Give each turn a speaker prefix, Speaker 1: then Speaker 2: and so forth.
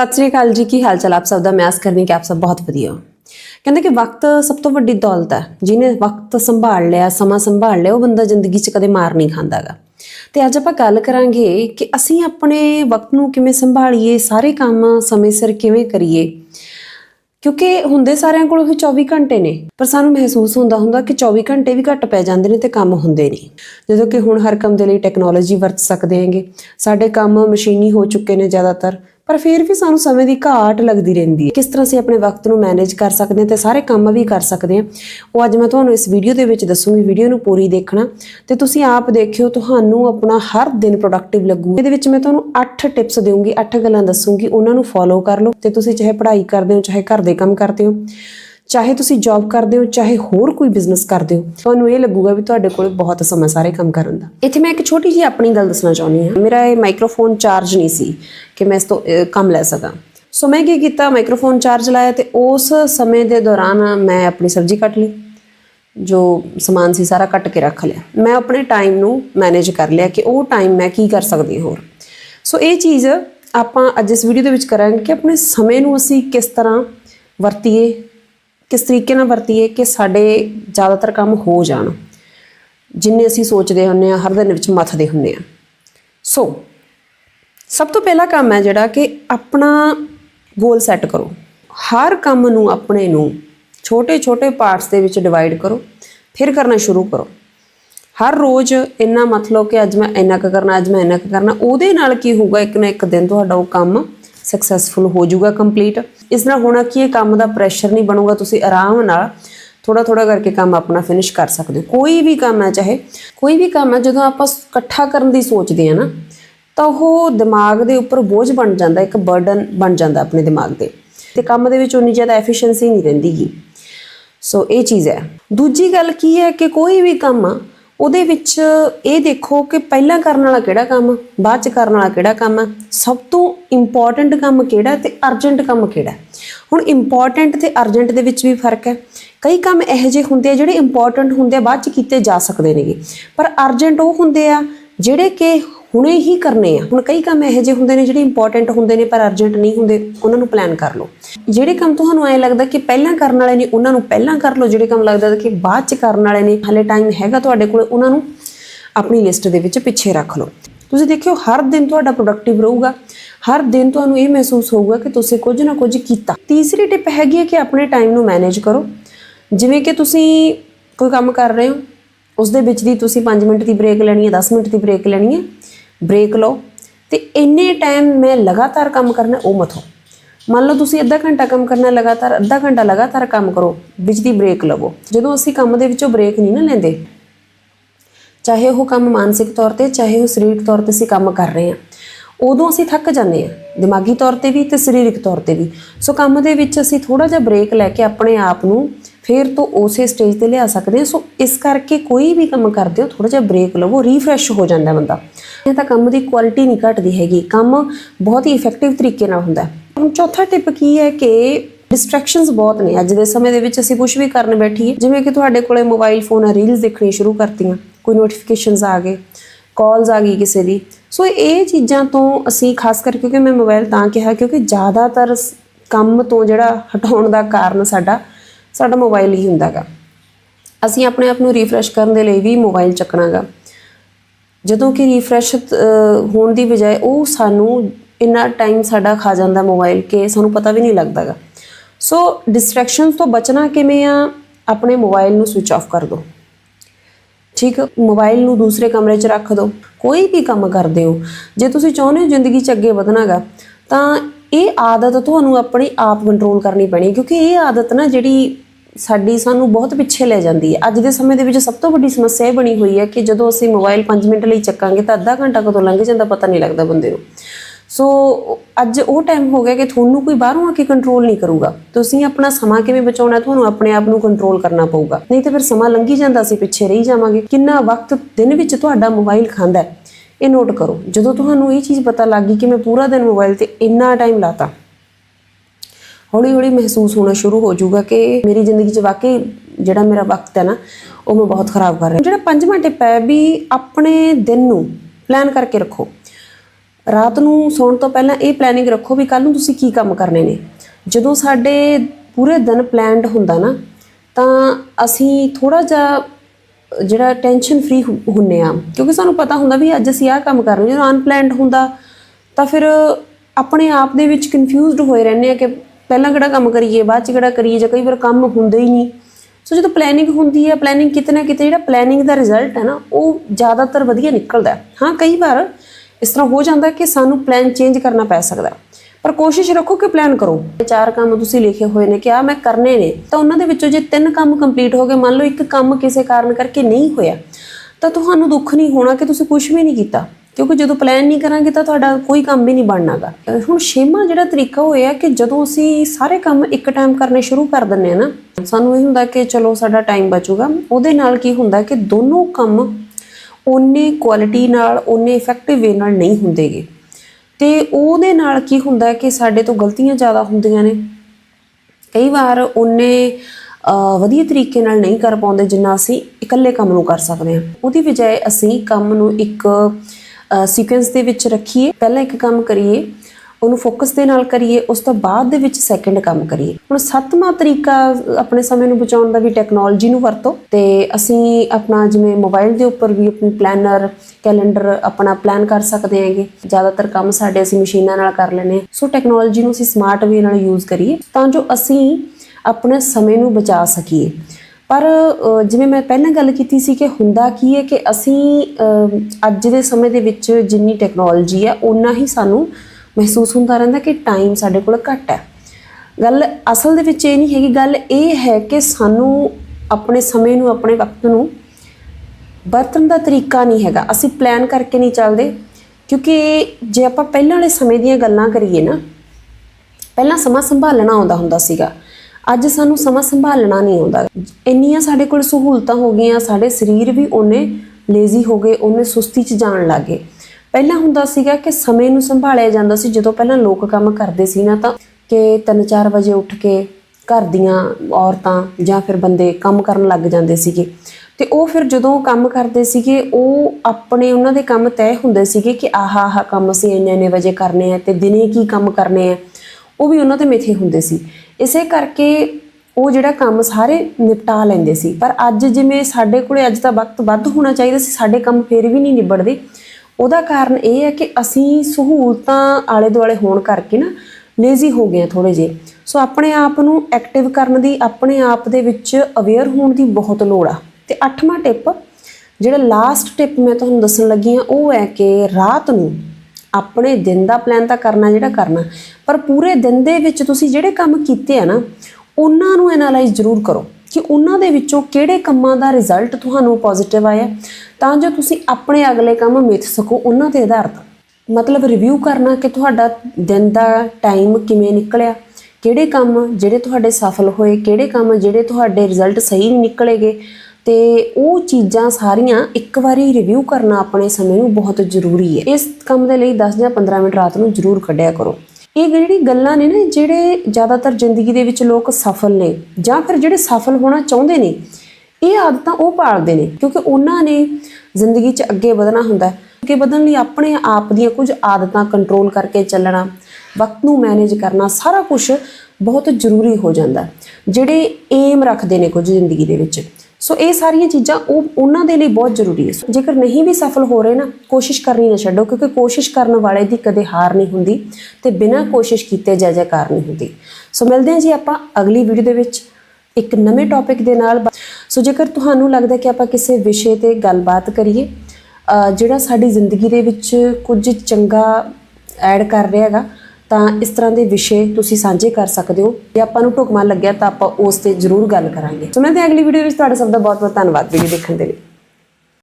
Speaker 1: ਸਤਿ ਸ੍ਰੀ ਅਕਾਲ ਜੀ, ਕੀ ਹਾਲ ਚਾਲ ਆਪ ਸਭ ਦਾ? ਮੈਂ ਆਸ ਕਰਨੀ ਕਿ ਆਪ ਸਭ ਬਹੁਤ ਵਧੀਆ ਹੋ। ਕਹਿੰਦੇ ਕਿ ਵਕਤ ਸਭ ਤੋਂ ਵੱਡੀ ਦੌਲਤ ਹੈ। ਜਿਹਨੇ ਵਕਤ ਸੰਭਾਲ ਲਿਆ, ਸਮਾਂ ਸੰਭਾਲ ਲਿਆ, ਉਹ ਬੰਦਾ ਜ਼ਿੰਦਗੀ 'ਚ ਕਦੇ ਮਾਰ ਨਹੀਂ ਖਾਂਦਾਗਾ ਤੇ ਅੱਜ ਆਪਾਂ ਗੱਲ ਕਰਾਂਗੇ ਕਿ ਅਸੀਂ ਆਪਣੇ ਵਕਤ ਨੂੰ ਕਿਵੇਂ ਸੰਭਾਲੀਏ, ਸਾਰੇ ਕੰਮ ਸਮੇਂ ਸਿਰ ਕਿਵੇਂ ਕਰੀਏ। ਕਿਉਂਕਿ ਹੁੰਦੇ ਸਾਰਿਆਂ ਕੋਲ ਉਹ 24 ਘੰਟੇ ਨੇ, ਪਰ ਸਾਨੂੰ ਮਹਿਸੂਸ ਹੁੰਦਾ ਹੁੰਦਾ ਕਿ 24 ਘੰਟੇ ਵੀ ਘੱਟ ਪੈ ਜਾਂਦੇ ਨੇ ਤੇ ਕੰਮ ਹੁੰਦੇ ਨਹੀਂ। ਜਦੋਂ ਕਿ ਹੁਣ ਹਰ ਕੰਮ ਦੇ ਲਈ ਟੈਕਨੋਲੋਜੀ ਵਰਤ ਸਕਦੇ ਹਾਂਗੇ। ਸਾਡੇ ਕੰਮ ਮਸ਼ੀਨੀ ਹੋ ਚੁੱਕੇ ਨੇ ਜ਼ਿਆਦਾਤਰ। ਪਰ ਫਿਰ ਵੀ ਸਾਨੂੰ ਸਮੇਂ ਦੀ ਘਾਟ ਲੱਗਦੀ ਰਹਿੰਦੀ ਹੈ। ਕਿਸ ਤਰ੍ਹਾਂ ਅਸੀਂ ਆਪਣੇ ਵਕਤ ਨੂੰ ਮੈਨੇਜ ਕਰ ਸਕਦੇ ਹਾਂ ਤੇ ਸਾਰੇ ਕੰਮ ਵੀ ਕਰ ਸਕਦੇ ਹਾਂ। ਉਹ ਅੱਜ ਮੈਂ ਤੁਹਾਨੂੰ ਇਸ ਵੀਡੀਓ ਦੇ ਵਿੱਚ ਦੱਸੂਗੀ। ਵੀਡੀਓ ਨੂੰ ਪੂਰੀ ਦੇਖਣਾ ਤੇ ਤੁਸੀਂ ਆਪ ਦੇਖਿਓ, ਤੁਹਾਨੂੰ ਆਪਣਾ ਹਰ ਦਿਨ ਪ੍ਰੋਡਕਟਿਵ ਲੱਗੂ। ਇਹਦੇ ਵਿੱਚ ਮੈਂ ਤੁਹਾਨੂੰ 8 ਟਿਪਸ ਦੇਵਾਂਗੀ 8 ਗੱਲਾਂ ਦੱਸੂਗੀ। ਉਹਨਾਂ ਨੂੰ ਫੋਲੋ ਕਰ ਲਓ ਤੇ ਤੁਸੀਂ ਚਾਹੇ ਪੜ੍ਹਾਈ ਕਰਦੇ ਹੋ, ਚਾਹੇ ਘਰ ਦੇ ਕੰਮ ਕਰਦੇ ਹੋ। ਚਾਹੇ ਤੁਸੀਂ ਜੌਬ ਕਰਦੇ ਹੋ, ਚਾਹੇ ਹੋਰ ਕੋਈ ਬਿਜ਼ਨਸ ਕਰਦੇ ਹੋ, ਤੁਹਾਨੂੰ ਇਹ ਲੱਗੂਗਾ ਵੀ ਤੁਹਾਡੇ ਕੋਲ ਬਹੁਤ ਸਮਾਂ ਸਾਰੇ ਕੰਮ ਕਰਨ ਦਾ। ਇੱਥੇ ਮੈਂ ਇੱਕ ਛੋਟੀ ਜਿਹੀ ਆਪਣੀ ਗੱਲ ਦੱਸਣਾ ਚਾਹੁੰਦੀ ਹਾਂ। ਮੇਰਾ ਇਹ ਮਾਈਕ੍ਰੋਫੋਨ ਚਾਰਜ ਨਹੀਂ ਸੀ ਕਿ ਮੈਂ ਇਸ ਤੋਂ ਕੰਮ ਲੈ ਸਕਾਂ। ਸੋ ਮੈਂ ਕੀ ਕੀਤਾ ਮਾਈਕ੍ਰੋਫੋਨ ਚਾਰਜ ਲਾਇਆ ਤੇ ਉਸ ਸਮੇਂ ਦੇ ਦੌਰਾਨ ਮੈਂ ਆਪਣੀ ਸਬਜ਼ੀ ਕੱਟ ਲਈ, ਜੋ ਸਮਾਨ ਸੀ ਸਾਰਾ ਕੱਟ ਕੇ ਰੱਖ ਲਿਆ। ਮੈਂ ਆਪਣੇ ਟਾਈਮ ਨੂੰ ਮੈਨੇਜ ਕਰ ਲਿਆ ਕਿ ਉਹ ਟਾਈਮ ਮੈਂ ਕੀ ਕਰ ਸਕਦੀ ਹਾਂ ਹੋਰ। ਸੋ ਇਹ ਚੀਜ਼ ਆਪਾਂ ਅੱਜ ਇਸ ਵੀਡੀਓ ਦੇ ਵਿੱਚ ਕਰਾਂਗੇ ਕਿ ਆਪਣੇ ਸਮੇਂ ਨੂੰ ਅਸੀਂ ਕਿਸ ਤਰ੍ਹਾਂ ਵਰਤੀਏ ਕਿਸ ਤਰੀਕੇ ਨਾਲ ਵਰਤੀਏ ਕਿ ਸਾਡੇ ਜ਼ਿਆਦਾਤਰ ਕੰਮ ਹੋ ਜਾਣ। ਜਿੰਨੇ ਅਸੀਂ ਸੋਚਦੇ ਹੁੰਨੇ ਆ ਹਰ ਦਿਨ ਵਿੱਚ ਮੱਥਦੇ ਹੁੰਨੇ ਆ ਸੋ ਸਭ ਤੋਂ ਪਹਿਲਾ ਕੰਮ ਹੈ ਜਿਹੜਾ ਕਿ ਆਪਣਾ ਗੋਲ ਸੈੱਟ ਕਰੋ। ਹਰ ਕੰਮ ਨੂੰ ਆਪਣੇ ਨੂੰ ਛੋਟੇ-ਛੋਟੇ ਪਾਰਟਸ ਦੇ ਵਿੱਚ ਡਿਵਾਈਡ ਕਰੋ, ਫਿਰ ਕਰਨਾ ਸ਼ੁਰੂ ਕਰੋ। ਹਰ ਰੋਜ਼ ਇੰਨਾ ਮਤ ਲਓ ਕਿ ਅੱਜ ਮੈਂ ਇੰਨਾ ਕੁ ਕਰਨਾ, ਅੱਜ ਮੈਂ ਇੰਨਾ ਕੁ ਕਰਨਾ, ਉਹਦੇ ਨਾਲ ਕੀ ਹੋਊਗਾ, ਇੱਕ ਨਾ ਇੱਕ ਦਿਨ ਤੁਹਾਡਾ ਉਹ ਕੰਮ ਸਕਸੈਸਫੁਲ ਹੋ ਜਾਊਗਾ ਕੰਪਲੀਟ ਇਸ ਨਾਲ ਹੋਣਾ ਕੀ ਇਹ ਕੰਮ ਦਾ ਪ੍ਰੈਸ਼ਰ ਨਹੀਂ ਬਣੂਗਾ, ਤੁਸੀਂ ਆਰਾਮ ਨਾਲ ਥੋੜਾ ਥੋੜਾ ਕਰਕੇ ਕੰਮ ਆਪਣਾ ਫਿਨਿਸ਼ ਕਰ ਸਕਦੇ ਹੋ। ਕੋਈ ਵੀ ਕੰਮ ਹੈ, ਚਾਹੇ ਕੋਈ ਵੀ ਕੰਮ ਹੈ, ਜਦੋਂ ਆਪਾਂ ਇਕੱਠਾ ਕਰਨ ਦੀ ਸੋਚਦੇ ਆ ਨਾ, ਤਾਂ ਉਹ ਦਿਮਾਗ ਦੇ ਉੱਪਰ ਬੋਝ ਬਣ ਜਾਂਦਾ, ਇੱਕ ਬਰਡਨ ਬਣ ਜਾਂਦਾ ਆਪਣੇ ਦਿਮਾਗ ਤੇ। ਤੇ ਕੰਮ ਦੇ ਵਿੱਚ ਉਨੀ ਜ਼ਿਆਦਾ ਐਫੀਸ਼ੀਐਂਸੀ ਨਹੀਂ ਰਹਿੰਦੀਗੀ ਸੋ ਇਹ ਚੀਜ਼ ਹੈ। ਦੂਜੀ ਗੱਲ ਕੀ ਹੈ ਕਿ ਕੋਈ ਵੀ ਕੰਮ ਆ ਉਹਦੇ ਵਿੱਚ ਇਹ ਦੇਖੋ ਕਿ ਪਹਿਲਾਂ ਕਰਨ ਵਾਲਾ ਕਿਹੜਾ ਕੰਮ ਆ, ਬਾਅਦ ਚ ਕਰਨ ਵਾਲਾ ਕਿਹੜਾ ਕੰਮ ਆ? ਸਭ ਤੋਂ ਇੰਪੋਰਟੈਂਟ ਕੰਮ ਕਿਹੜਾ ਤੇ ਅਰਜੈਂਟ ਕੰਮ ਕਿਹੜਾ? ਹੁਣ ਇੰਪੋਰਟੈਂਟ ਤੇ ਅਰਜੈਂਟ ਦੇ ਵਿੱਚ ਵੀ ਫ਼ਰਕ ਹੈ। ਕਈ ਕੰਮ ਇਹੋ ਜਿਹੇ ਹੁੰਦੇ ਆ ਜਿਹੜੇ ਇੰਪੋਰਟੈਂਟ ਹੁੰਦੇ ਆ ਬਾਅਦ ਚ ਕੀਤੇ ਜਾ ਸਕਦੇ ਨੇਗੇ। ਪਰ ਅਰਜੈਂਟ ਉਹ ਹੁੰਦੇ ਆ ਜਿਹੜੇ ਕਿ ਹੁਣੇ ਹੀ ਕਰਨੇ ਆ। ਹੁਣ ਕਈ ਕੰਮ ਇਹੋ ਜਿਹੇ ਹੁੰਦੇ ਨੇ ਜਿਹੜੇ ਇੰਪੋਰਟੈਂਟ ਹੁੰਦੇ ਨੇ ਪਰ ਅਰਜੈਂਟ ਨਹੀਂ ਹੁੰਦੇ, ਉਹਨਾਂ ਨੂੰ ਪਲਾਨ ਕਰ ਲਓ। ਜਿਹੜੇ ਕੰਮ ਤੁਹਾਨੂੰ ਐ ਲੱਗਦਾ ਕਿ ਪਹਿਲਾਂ ਕਰਨ ਵਾਲੇ ਨੇ, ਉਹਨਾਂ ਨੂੰ ਪਹਿਲਾਂ ਕਰ ਲਓ। ਜਿਹੜੇ ਕੰਮ ਲੱਗਦਾ ਕਿ ਬਾਅਦ ਚ ਕਰਨ ਵਾਲੇ ਨੇ, ਹਲੇ ਟਾਈਮ ਹੈਗਾ ਤੁਹਾਡੇ ਕੋਲ, ਉਹਨਾਂ ਨੂੰ ਆਪਣੀ ਲਿਸਟ ਦੇ ਵਿੱਚ ਪਿੱਛੇ ਰੱਖ ਲਓ। ਤੁਸੀਂ ਦੇਖਿਓ, ਹਰ ਦਿਨ ਤੁਹਾਡਾ ਪ੍ਰੋਡਕਟਿਵ ਰਹੂਗਾ। ਹਰ ਦਿਨ ਤੁਹਾਨੂੰ ਇਹ ਮਹਿਸੂਸ ਹੋਊਗਾ ਕਿ ਤੁਸੀਂ ਕੁਝ ਨਾ ਕੁਝ ਕੀਤਾ। ਤੀਸਰੀ ਟਿਪ ਹੈਗੀ ਹੈ ਕਿ ਆਪਣੇ ਟਾਈਮ ਨੂੰ ਮੈਨੇਜ ਕਰੋ। ਜਿਵੇਂ ਕਿ ਤੁਸੀਂ ਕੋਈ ਕੰਮ ਕਰ ਰਹੇ ਹੋ ਉਸ ਦੇ ਵਿੱਚ ਦੀ ਤੁਸੀਂ 5 ਮਿੰਟ ਦੀ ਬ੍ਰੇਕ ਲੈਣੀ ਹੈ 10 ਮਿੰਟ ਦੀ ਬ੍ਰੇਕ ਲੈਣੀ ਹੈ। ਬ੍ਰੇਕ ਲਓ ਤੇ ਇੰਨੇ ਟਾਈਮ ਮੈਂ ਲਗਾਤਾਰ ਕੰਮ ਕਰਨਾ, ਉਹ ਮਥੋ ਮੰਨ ਲਓ ਤੁਸੀਂ ਅੱਧਾ ਘੰਟਾ ਕੰਮ ਕਰਨਾ, ਲਗਾਤਾਰ ਅੱਧਾ ਘੰਟਾ ਲਗਾਤਾਰ ਕੰਮ ਕਰੋ, ਵਿੱਚ ਦੀ ਬ੍ਰੇਕ ਲਵੋ। ਜਦੋਂ ਅਸੀਂ ਕੰਮ ਦੇ ਵਿੱਚੋਂ ਬ੍ਰੇਕ ਨਹੀਂ ਨਾ ਲੈਂਦੇ, ਚਾਹੇ ਉਹ ਕੰਮ ਮਾਨਸਿਕ ਤੌਰ ਤੇ, ਚਾਹੇ ਉਹ ਸਰੀਰਕ ਤੌਰ ਤੇ ਅਸੀਂ ਕੰਮ ਕਰ ਰਹੇ ਹਾਂ, ਉਦੋਂ ਅਸੀਂ ਥੱਕ ਜਾਂਦੇ ਹਾਂ, ਦਿਮਾਗੀ ਤੌਰ ਤੇ ਵੀ ਤੇ ਸਰੀਰਕ ਤੌਰ ਤੇ ਵੀ। ਸੋ ਕੰਮ ਦੇ ਵਿੱਚ ਅਸੀਂ ਥੋੜਾ ਜਿਹਾ ਬ੍ਰੇਕ ਲੈ ਕੇ ਆਪਣੇ ਆਪ ਨੂੰ ਫੇਰ ਤੋਂ ਉਸੇ ਸਟੇਜ ਤੇ ਲਿਆ ਸਕਦੇ ਹਾਂ। ਸੋ ਇਸ ਕਰਕੇ ਕੋਈ ਵੀ ਕੰਮ ਕਰਦੇ ਹੋ ਥੋੜਾ ਜਿਹਾ ਬ੍ਰੇਕ ਲਵੋ ਰੀਫਰੈਸ਼ ਹੋ ਜਾਂਦਾ ਬੰਦਾ। ਇਹ ਤਾਂ ਕੰਮ ਦੀ ਕੁਆਲਿਟੀ ਨਹੀਂ ਘਟਦੀ ਹੈਗੀ। ਕੰਮ ਬਹੁਤ ਹੀ ਇਫੈਕਟਿਵ ਤਰੀਕੇ ਨਾਲ ਹੁੰਦਾ ਹੁਣ ਚੌਥਾ ਟਿਪ ਕੀ ਹੈ ਕਿ ਡਿਸਟਰੈਕਸ਼ਨਸ ਬਹੁਤ ਨੇ। ਅੱਜ ਦੇ ਸਮੇਂ ਦੇ ਵਿੱਚ ਅਸੀਂ ਕੁਝ ਵੀ ਕਰਨ ਬੈਠੀਏ, ਜਿਵੇਂ ਕਿ ਤੁਹਾਡੇ ਕੋਲੇ ਮੋਬਾਈਲ ਫੋਨ ਆ ਰੀਲਸ ਦੇਖਣੀ ਸ਼ੁਰੂ ਕਰਤੀਆਂ, ਕੋਈ ਨੋਟੀਫਿਕੇਸ਼ਨਸ ਆ ਗਏ ਕਾਲਸ ਆ ਗਈ ਕਿਸੇ ਦੀ। ਸੋ ਇਹ ਚੀਜ਼ਾਂ ਤੋਂ ਅਸੀਂ ਖਾਸ ਕਰਕੇ ਕਿਉਂਕਿ ਮੈਂ ਮੋਬਾਈਲ ਤਾਂ ਕਿਹਾ ਕਿਉਂਕਿ ਜ਼ਿਆਦਾਤਰ ਕੰਮ ਤੋਂ ਜਿਹੜਾ ਹਟਾਉਣ ਦਾ ਕਾਰਨ ਸਾਡਾ ਸਾਡਾ ਮੋਬਾਈਲ ਹੀ ਹੁੰਦਾਗਾ। ਅਸੀਂ ਆਪਣੇ ਆਪ ਨੂੰ ਰੀਫਰੈਸ਼ ਕਰਨ ਦੇ ਲਈ ਵੀ ਮੋਬਾਈਲ ਚੱਕਣਾਗਾ। ਜਦੋਂ ਕਿ ਰੀਫਰੈਸ਼ ਹੋਣ ਦੀ ਬਜਾਏ ਉਹ ਸਾਨੂੰ ਇੰਨਾ ਟਾਈਮ ਸਾਡਾ ਖਾ ਜਾਂਦਾ ਮੋਬਾਈਲ ਕਿ ਸਾਨੂੰ ਪਤਾ ਵੀ ਨਹੀਂ ਲੱਗਦਾਗਾ। ਸੋ ਡਿਸਟਰੈਕਸ਼ਨਸ ਤੋਂ ਬਚਣਾ ਕਿਵੇਂ ਆ? ਆਪਣੇ ਮੋਬਾਈਲ ਨੂੰ ਸਵਿਚ ਆਫ ਕਰ ਦਿਓ ਠੀਕ? ਮੋਬਾਈਲ ਨੂੰ ਦੂਸਰੇ ਕਮਰੇ 'ਚ ਰੱਖ ਦਿਓ ਕੋਈ ਵੀ ਕੰਮ ਕਰਦੇ ਹੋ। ਜੇ ਤੁਸੀਂ ਚਾਹੁੰਦੇ ਹੋ ਜ਼ਿੰਦਗੀ 'ਚ ਅੱਗੇ ਵਧਣਾਗਾ, ਤਾਂ ਇਹ ਆਦਤ ਤੁਹਾਨੂੰ ਆਪਣੇ ਆਪ ਕੰਟਰੋਲ ਕਰਨੀ ਪੈਣੀ ਕਿਉਂਕਿ ਇਹ ਆਦਤ ਨਾ ਜਿਹੜੀ ਸਾਡੀ ਸਾਨੂੰ ਬਹੁਤ ਪਿੱਛੇ ਲੈ ਜਾਂਦੀ ਹੈ। ਅੱਜ ਦੇ ਸਮੇਂ ਦੇ ਵਿੱਚ ਸਭ ਤੋਂ ਵੱਡੀ ਸਮੱਸਿਆ ਇਹ ਬਣੀ ਹੋਈ ਹੈ ਕਿ ਜਦੋਂ ਅਸੀਂ ਮੋਬਾਈਲ 5 ਮਿੰਟ ਲਈ ਚੱਕਾਂਗੇ ਤਾਂ ਅੱਧਾ ਘੰਟਾ ਕਦੋਂ ਲੰਘ ਜਾਂਦਾ ਪਤਾ ਨਹੀਂ ਲੱਗਦਾ ਬੰਦੇ ਨੂੰ। ਸੋ, ਅੱਜ ਉਹ ਟਾਈਮ ਹੋ ਗਿਆ ਕਿ ਤੁਹਾਨੂੰ ਕੋਈ ਬਾਹਰੋਂ ਆ ਕੇ ਕੰਟਰੋਲ ਨਹੀਂ ਕਰੂਗਾ। ਤੁਸੀਂ ਆਪਣਾ ਸਮਾਂ ਕਿਵੇਂ ਬਚਾਉਣਾ, ਤੁਹਾਨੂੰ ਆਪਣੇ ਆਪ ਨੂੰ ਕੰਟਰੋਲ ਕਰਨਾ ਪਊਗਾ। ਨਹੀਂ ਤਾਂ ਫਿਰ ਸਮਾਂ ਲੰਘੀ ਜਾਂਦਾ, ਅਸੀਂ ਪਿੱਛੇ ਰਹੀ ਜਾਵਾਂਗੇ। ਕਿੰਨਾ ਵਕਤ ਦਿਨ ਵਿੱਚ ਤੁਹਾਡਾ ਮੋਬਾਈਲ ਖਾਂਦਾ ਹੈ, ਇਹ ਨੋਟ ਕਰੋ। ਜਦੋਂ ਤੁਹਾਨੂੰ ਇਹ ਚੀਜ਼ ਪਤਾ ਲੱਗ ਗਈ ਕਿ ਮੈਂ ਪੂਰਾ ਦਿਨ ਮੋਬਾਈਲ ਤੇ ਇੰਨਾ ਟਾਈਮ ਲਾਤਾ ਹੌਲੀ ਹੌਲੀ ਮਹਿਸੂਸ ਹੋਣਾ ਸ਼ੁਰੂ ਹੋ ਜਾਊਗਾ ਕਿ ਮੇਰੀ ਜ਼ਿੰਦਗੀ 'ਚ ਵਾਕਈ ਜਿਹੜਾ ਮੇਰਾ ਵਕਤ ਹੈ ਨਾ, ਉਹ ਮੈਂ ਬਹੁਤ ਖਰਾਬ ਕਰ ਰਿਹਾ। ਜਿਹੜਾ ਪੰਜਵਾਂ ਟਿਪ ਹੈ ਵੀ ਆਪਣੇ ਦਿਨ ਨੂੰ ਪਲਾਨ ਕਰਕੇ ਰੱਖੋ। ਰਾਤ ਨੂੰ ਸੌਣ ਤੋਂ ਪਹਿਲਾਂ ਇਹ ਪਲੈਨਿੰਗ ਰੱਖੋ ਵੀ ਕੱਲ ਨੂੰ ਤੁਸੀਂ ਕੀ ਕੰਮ ਕਰਨੇ ਨੇ। ਜਦੋਂ ਸਾਡੇ ਪੂਰੇ ਦਿਨ ਪਲਾਨਡ ਹੁੰਦਾ ਨਾ, ਤਾਂ ਅਸੀਂ ਥੋੜਾ ਜਿਹਾ ਜਿਹੜਾ ਟੈਨਸ਼ਨ ਫ੍ਰੀ ਹੁੰਨੇ ਆ। ਕਿਉਂਕਿ ਸਾਨੂੰ ਪਤਾ ਹੁੰਦਾ ਵੀ ਅੱਜ ਅਸੀਂ ਆਹ ਕੰਮ ਕਰਨਾ ਜਦੋਂ ਅਨਪਲੈਨਡ ਹੁੰਦਾ, ਤਾਂ ਫਿਰ ਆਪਣੇ ਆਪ ਦੇ ਵਿੱਚ ਕਨਫਿਊਜ਼ਡ ਹੋਏ ਰਹਿੰਦੇ ਆ ਕਿ ਪਹਿਲਾਂ ਕਿਹੜਾ ਕੰਮ ਕਰੀਏ, ਬਾਅਦ ਚ ਕਿਹੜਾ ਕਰੀਏ, ਜਾਂ ਕਈ ਵਾਰ ਕੰਮ ਹੁੰਦੇ ਹੀ ਨਹੀਂ। ਸੋ ਜਦੋਂ ਪਲੈਨਿੰਗ ਹੁੰਦੀ ਹੈ ਪਲੈਨਿੰਗ ਕਿਤੇ ਨਾ ਕਿਤੇ ਜਿਹੜਾ ਪਲੈਨਿੰਗ ਦਾ ਰਿਜ਼ਲਟ ਹੈ ਨਾ, ਉਹ ਜ਼ਿਆਦਾਤਰ ਵਧੀਆ ਨਿਕਲਦਾ ਹਾਂ। ਕਈ ਵਾਰ ਇਸ ਤਰ੍ਹਾਂ ਹੋ ਜਾਂਦਾ ਕਿ ਸਾਨੂੰ ਪਲਾਨ ਚੇਂਜ ਕਰਨਾ ਪੈ ਸਕਦਾ ਪਰ ਕੋਸ਼ਿਸ਼ ਰੱਖੋ ਕਿ ਪਲਾਨ ਕਰੋ। ਚਾਰ ਕੰਮ ਤੁਸੀਂ ਲਿਖੇ ਹੋਏ ਨੇ ਕਿ ਆ ਮੈਂ ਕਰਨੇ ਨੇ, ਤਾਂ ਉਹਨਾਂ ਦੇ ਵਿੱਚੋਂ ਜੇ ਤਿੰਨ ਕੰਮ ਕੰਪਲੀਟ ਹੋ ਗਏ, ਮੰਨ ਲਓ ਇੱਕ ਕੰਮ ਕਿਸੇ ਕਾਰਨ ਕਰਕੇ ਨਹੀਂ ਹੋਇਆ, ਤਾਂ ਤੁਹਾਨੂੰ ਦੁੱਖ ਨਹੀਂ ਹੋਣਾ ਕਿ ਤੁਸੀਂ ਕੁਝ ਵੀ ਨਹੀਂ ਕੀਤਾ। ਕਿਉਂਕਿ ਜਦੋਂ ਪਲਾਨ ਨਹੀਂ ਕਰਾਂਗੇ ਤਾਂ ਤੁਹਾਡਾ ਕੋਈ ਕੰਮ ਵੀ ਨਹੀਂ ਬਣਨਾਗਾ। ਹੁਣ ਛੇਵਾਂ ਜਿਹੜਾ ਤਰੀਕਾ ਉਹ ਇਹ ਹੈ ਕਿ ਜਦੋਂ ਅਸੀਂ ਸਾਰੇ ਕੰਮ ਇੱਕ ਟਾਈਮ ਕਰਨੇ ਸ਼ੁਰੂ ਕਰ ਦਿੰਨੇ ਆ ਨਾ, ਸਾਨੂੰ ਇਹ ਹੁੰਦਾ ਕਿ ਚਲੋ ਸਾਡਾ ਟਾਈਮ ਬਚੂਗਾ। ਉਹਦੇ ਨਾਲ ਕੀ ਹੁੰਦਾ ਕਿ ਦੋਨੋਂ ਕੰਮ ਓਨੇ ਕੁਆਲਿਟੀ ਨਾਲ, ਓਨੇ ਇਫੈਕਟਿਵ ਵੇ ਨਾਲ ਨਹੀਂ ਹੁੰਦੇਗੇ। ਤੇ ਉਹਦੇ ਨਾਲ ਕੀ ਹੁੰਦਾ ਕਿ ਸਾਡੇ ਤੋਂ ਗਲਤੀਆਂ ਜ਼ਿਆਦਾ ਹੁੰਦੀਆਂ ਨੇ। ਕਈ ਵਾਰ ਉਹਨੇ ਵਧੀਆ ਤਰੀਕੇ ਨਾਲ ਨਹੀਂ ਕਰ ਪਾਉਂਦੇ ਜਿੰਨਾ ਅਸੀਂ ਇਕੱਲੇ ਕੰਮ ਨੂੰ ਕਰ ਸਕਦੇ ਹਾਂ। ਉਹਦੀ ਬਜਾਏ ਅਸੀਂ ਕੰਮ ਨੂੰ ਇੱਕ ਸੀਕੁਐਂਸ ਦੇ ਵਿੱਚ ਰੱਖੀਏ, ਪਹਿਲਾਂ ਇੱਕ ਕੰਮ ਕਰੀਏ, ਉਹਨੂੰ ਫੋਕਸ ਦੇ ਨਾਲ ਕਰੀਏ, ਉਸ ਤੋਂ ਬਾਅਦ ਦੇ ਵਿੱਚ ਸੈਕੰਡ ਕੰਮ ਕਰੀਏ। ਹੁਣ ਸੱਤਵਾਂ ਤਰੀਕਾ ਆਪਣੇ ਸਮੇਂ ਨੂੰ ਬਚਾਉਣ ਦਾ ਵੀ ਟੈਕਨੋਲੋਜੀ ਨੂੰ ਵਰਤੋ ਤੇ ਅਸੀਂ ਆਪਣਾ ਜਿਵੇਂ ਮੋਬਾਈਲ ਦੇ ਉੱਪਰ ਵੀ ਆਪਣੀ ਪਲੈਨਰ ਕੈਲੰਡਰ ਆਪਣਾ ਪਲਾਨ ਕਰ ਸਕਦੇ ਹਾਂਗੇ। ਜ਼ਿਆਦਾਤਰ ਕੰਮ ਸਾਡੇ ਅਸੀਂ ਮਸ਼ੀਨਾਂ ਨਾਲ ਕਰ ਲੈਨੇ ਹਾਂ। ਸੋ ਟੈਕਨੋਲੋਜੀ ਨੂੰ ਅਸੀਂ ਸਮਾਰਟ ਵੇ ਨਾਲ ਯੂਜ਼ ਕਰੀਏ ਤਾਂ ਜੋ ਅਸੀਂ ਆਪਣੇ ਸਮੇਂ ਨੂੰ ਬਚਾ ਸਕੀਏ। ਪਰ ਜਿਵੇਂ ਮੈਂ ਪਹਿਲਾਂ ਗੱਲ ਕੀਤੀ ਸੀ ਕਿ ਹੁੰਦਾ ਕੀ ਹੈ ਕਿ ਅਸੀਂ ਅੱਜ ਦੇ ਸਮੇਂ ਦੇ ਵਿੱਚ ਜਿੰਨੀ ਟੈਕਨੋਲੋਜੀ ਹੈ ਉਨਾ ਹੀ ਸਾਨੂੰ ਮਹਿਸੂਸ ਹੁੰਦਾ ਰਹਿੰਦਾ ਕਿ ਟਾਈਮ ਸਾਡੇ ਕੋਲ ਘੱਟ ਹੈ। ਗੱਲ ਅਸਲ ਦੇ ਵਿੱਚ ਇਹ ਨਹੀਂ ਹੈਗੀ, ਗੱਲ ਇਹ ਹੈ ਕਿ ਸਾਨੂੰ ਆਪਣੇ ਸਮੇਂ ਨੂੰ, ਆਪਣੇ ਵਕਤ ਨੂੰ ਵਰਤਣ ਦਾ ਤਰੀਕਾ ਨਹੀਂ ਹੈਗਾ। ਅਸੀਂ ਪਲਾਨ ਕਰਕੇ ਨਹੀਂ ਚੱਲਦੇ, ਕਿਉਂਕਿ ਜੇ ਆਪਾਂ ਪਹਿਲਾਂ ਵਾਲੇ ਸਮੇਂ ਦੀਆਂ ਗੱਲਾਂ ਕਰੀਏ ਨਾ, ਪਹਿਲਾਂ ਸਮਾਂ ਸੰਭਾਲਣਾ ਆਉਂਦਾ ਹੁੰਦਾ ਸੀਗਾ। ਅੱਜ ਸਾਨੂੰ ਸਮਾਂ ਸੰਭਾਲਣਾ ਨਹੀਂ ਆਉਂਦਾ। ਇੰਨੀਆਂ ਸਾਡੇ ਕੋਲ ਸਹੂਲਤਾਂ ਹੋ ਗਈਆਂ, ਸਾਡੇ ਸਰੀਰ ਵੀ ਉਹਨੇ ਲੇਜ਼ੀ ਹੋ ਗਏ ਉਹਨੇ ਸੁਸਤੀ 'ਚ ਜਾਣ ਲੱਗੇ ਪਹਿਲਾਂ ਹੁੰਦਾ ਸੀਗਾ ਕਿ ਸਮੇਂ ਨੂੰ ਸੰਭਾਲਿਆ ਜਾਂਦਾ ਸੀ, ਜਦੋਂ ਪਹਿਲਾਂ ਲੋਕ ਕੰਮ ਕਰਦੇ ਸੀ ਨਾ ਤਾਂ ਕਿ 3-4 ਵਜੇ ਉੱਠ ਕੇ ਘਰ ਦੀਆਂ ਔਰਤਾਂ ਜਾਂ ਫਿਰ ਬੰਦੇ ਕੰਮ ਕਰਨ ਲੱਗ ਜਾਂਦੇ ਸੀਗੇ। ਤੇ ਉਹ ਫਿਰ ਜਦੋਂ ਕੰਮ ਕਰਦੇ ਸੀਗੇ, ਉਹ ਆਪਣੇ ਉਹਨਾਂ ਦੇ ਕੰਮ ਤੈਅ ਹੁੰਦੇ ਸੀਗੇ ਕਿ ਆਹ ਆਹ ਕੰਮ ਅਸੀਂ ਇੰਨੇ ਇੰਨੇ ਵਜੇ ਕਰਨੇ ਆ ਤੇ ਦਿਨੇ ਕੀ ਕੰਮ ਕਰਨੇ ਆ। ਉਹ ਵੀ ਉਹਨਾਂ ਤੇ ਮਿੱਥੇ ਹੁੰਦੇ ਸੀ। ਇਸੇ ਕਰਕੇ ਉਹ ਜਿਹੜਾ ਕੰਮ ਸਾਰੇ ਨਿਪਟਾ ਲੈਂਦੇ ਸੀ। ਪਰ ਅੱਜ ਜਿਵੇਂ ਸਾਡੇ ਕੋਲੇ ਅੱਜ ਤਾਂ ਵਕਤ ਵੱਧ ਹੋਣਾ ਚਾਹੀਦਾ ਸੀ, ਸਾਡੇ ਕੰਮ ਫੇਰ ਵੀ ਨਹੀਂ ਨਿਬੜਦੇ। ਉਹਦਾ ਕਾਰਨ ਇਹ ਹੈ ਕਿ ਅਸੀਂ ਸਹੂਲਤਾਂ ਆਲੇ ਦੁਆਲੇ ਹੋਣ ਕਰਕੇ ਨਾ ਲੇਜ਼ੀ ਹੋ ਗਏ ਥੋੜੇ ਜਿਹੇ। ਸੋ ਆਪਣੇ ਆਪ ਨੂੰ ਐਕਟਿਵ ਕਰਨ ਦੀ, ਆਪਣੇ ਆਪ ਦੇ ਵਿੱਚ ਅਵੇਅਰ ਹੋਣ ਦੀ ਬਹੁਤ ਲੋੜ ਆ। ਤੇ ਅੱਠਵਾਂ ਟਿਪ ਜਿਹੜਾ ਲਾਸਟ ਟਿਪ ਮੈਂ ਤੁਹਾਨੂੰ ਦੱਸਣ ਲੱਗੀ ਆ ਉਹ ਹੈ ਕਿ ਰਾਤ ਨੂੰ ਆਪਣੇ ਦਿਨ ਦਾ ਪਲਾਨ ਤਾਂ ਕਰਨਾ ਜਿਹੜਾ ਕਰਨਾ ਪਰ ਪੂਰੇ ਦਿਨ ਦੇ ਵਿੱਚ ਤੁਸੀਂ ਜਿਹੜੇ ਕੰਮ ਕੀਤੇ ਆ ਨਾ, ਉਹਨਾਂ ਨੂੰ ਐਨਾਲਾਈਜ਼ ਜ਼ਰੂਰ ਕਰੋ ਕਿ ਉਹਨਾਂ ਦੇ ਵਿੱਚੋਂ ਕਿਹੜੇ ਕੰਮਾਂ ਦਾ ਰਿਜ਼ਲਟ ਤੁਹਾਨੂੰ ਪੋਜ਼ਿਟਿਵ ਆਇਆ। ਤਾਂ ਜੋ ਤੁਸੀਂ ਆਪਣੇ ਅਗਲੇ ਕੰਮ ਮਿਥ ਸਕੋ ਉਹਨਾਂ ਦੇ ਆਧਾਰ ਮਤਲਬ ਰਿਵਿਊ ਕਰਨਾ ਕਿ ਤੁਹਾਡਾ ਦਿਨ ਦਾ ਟਾਈਮ ਕਿਵੇਂ ਨਿਕਲਿਆ, ਕਿਹੜੇ ਕੰਮ ਜਿਹੜੇ ਤੁਹਾਡੇ ਸਫਲ ਹੋਏ, ਕਿਹੜੇ ਕੰਮ ਜਿਹੜੇ ਤੁਹਾਡੇ ਰਿਜ਼ਲਟ ਸਹੀ ਨਹੀਂ ਨਿਕਲੇਗੇ ਤੇ ਉਹ ਚੀਜ਼ਾਂ ਸਾਰੀਆਂ ਇੱਕ ਵਾਰੀ ਰਿਵਿਊ ਕਰਨਾ ਆਪਣੇ ਸਮੇਂ ਨੂੰ ਬਹੁਤ ਜ਼ਰੂਰੀ ਹੈ। ਇਸ ਕੰਮ ਦੇ ਲਈ 10 ਜਾਂ 15 ਮਿੰਟ ਰਾਤ ਨੂੰ ਜ਼ਰੂਰ ਕੱਢਿਆ ਕਰੋ। ਇਹ ਜਿਹੜੀ ਗੱਲਾਂ ਨੇ ਨਾ, ਜਿਹੜੇ ਜ਼ਿਆਦਾਤਰ ਜ਼ਿੰਦਗੀ ਦੇ ਵਿੱਚ ਲੋਕ ਸਫਲ ਨੇ ਜਾਂ ਫਿਰ ਜਿਹੜੇ ਸਫਲ ਹੋਣਾ ਚਾਹੁੰਦੇ ਨੇ, ਇਹ ਆਦਤਾਂ ਉਹ ਪਾਲਦੇ ਨੇ ਕਿਉਂਕਿ ਉਹਨਾਂ ਨੇ ਜ਼ਿੰਦਗੀ 'ਚ ਅੱਗੇ ਵਧਣਾ ਹੁੰਦਾ ਅੱਗੇ ਵਧਣ ਲਈ ਆਪਣੇ ਆਪ ਦੀਆਂ ਕੁਝ ਆਦਤਾਂ ਕੰਟਰੋਲ ਕਰਕੇ ਚੱਲਣਾ, ਵਕਤ ਨੂੰ ਮੈਨੇਜ ਕਰਨਾ, ਸਾਰਾ ਕੁਝ ਬਹੁਤ ਜ਼ਰੂਰੀ ਹੋ ਜਾਂਦਾ ਜਿਹੜੇ ਏਮ ਰੱਖਦੇ ਨੇ ਕੁਝ ਜ਼ਿੰਦਗੀ ਦੇ ਵਿੱਚ। ਸੋ ਇਹ ਸਾਰੀਆਂ ਚੀਜ਼ਾਂ ਉਹ ਉਹਨਾਂ ਦੇ ਲਈ ਬਹੁਤ ਜ਼ਰੂਰੀ ਹੈ। ਜੇਕਰ ਨਹੀਂ ਵੀ ਸਫਲ ਹੋ ਰਹੇ ਨਾ, ਕੋਸ਼ਿਸ਼ ਕਰਨੀ ਨਾ ਛੱਡੋ, ਕਿਉਂਕਿ ਕੋਸ਼ਿਸ਼ ਕਰਨ ਵਾਲੇ ਦੀ ਕਦੇ ਹਾਰ ਨਹੀਂ ਹੁੰਦੀ ਤੇ ਬਿਨਾਂ ਕੋਸ਼ਿਸ਼ ਕੀਤੇ ਜੈ ਜੈਕਾਰ ਨਹੀਂ ਹੁੰਦੀ। ਸੋ ਮਿਲਦੇ ਹਾਂ ਜੀ ਆਪਾਂ ਅਗਲੀ ਵੀਡੀਓ ਦੇ ਵਿੱਚ ਇੱਕ ਨਵੇਂ ਟੌਪਿਕ ਦੇ ਨਾਲ। ਸੋ ਜੇਕਰ ਤੁਹਾਨੂੰ ਲੱਗਦਾ ਕਿ ਆਪਾਂ ਕਿਸੇ ਵਿਸ਼ੇ ਤੇ ਗੱਲਬਾਤ ਕਰੀਏ ਜਿਹੜਾ ਸਾਡੀ ਜ਼ਿੰਦਗੀ ਦੇ ਵਿੱਚ ਕੁਝ ਚੰਗਾ ਐਡ ਕਰ ਰਿਹਾ ਹੈਗਾ ਤਾਂ ਇਸ ਤਰ੍ਹਾਂ ਦੇ ਵਿਸ਼ੇ ਤੁਸੀਂ ਸਾਂਝੇ ਕਰ ਸਕਦੇ ਹੋ। ਜੇ ਆਪਾਂ ਨੂੰ ਢੁਕਮਾ ਲੱਗਿਆ ਤਾਂ ਆਪਾਂ ਉਸ ਤੇ ਜ਼ਰੂਰ ਗੱਲ ਕਰਾਂਗੇ। ਸੋ ਮੈਂ ਤੇ ਅਗਲੀ ਵੀਡੀਓ ਵਿੱਚ। ਤੁਹਾਡਾ ਸਭ ਦਾ ਬਹੁਤ ਬਹੁਤ ਧੰਨਵਾਦ। ਵੀਡੀਓ ਦੇਖਣ ਦੇ ਲਈ।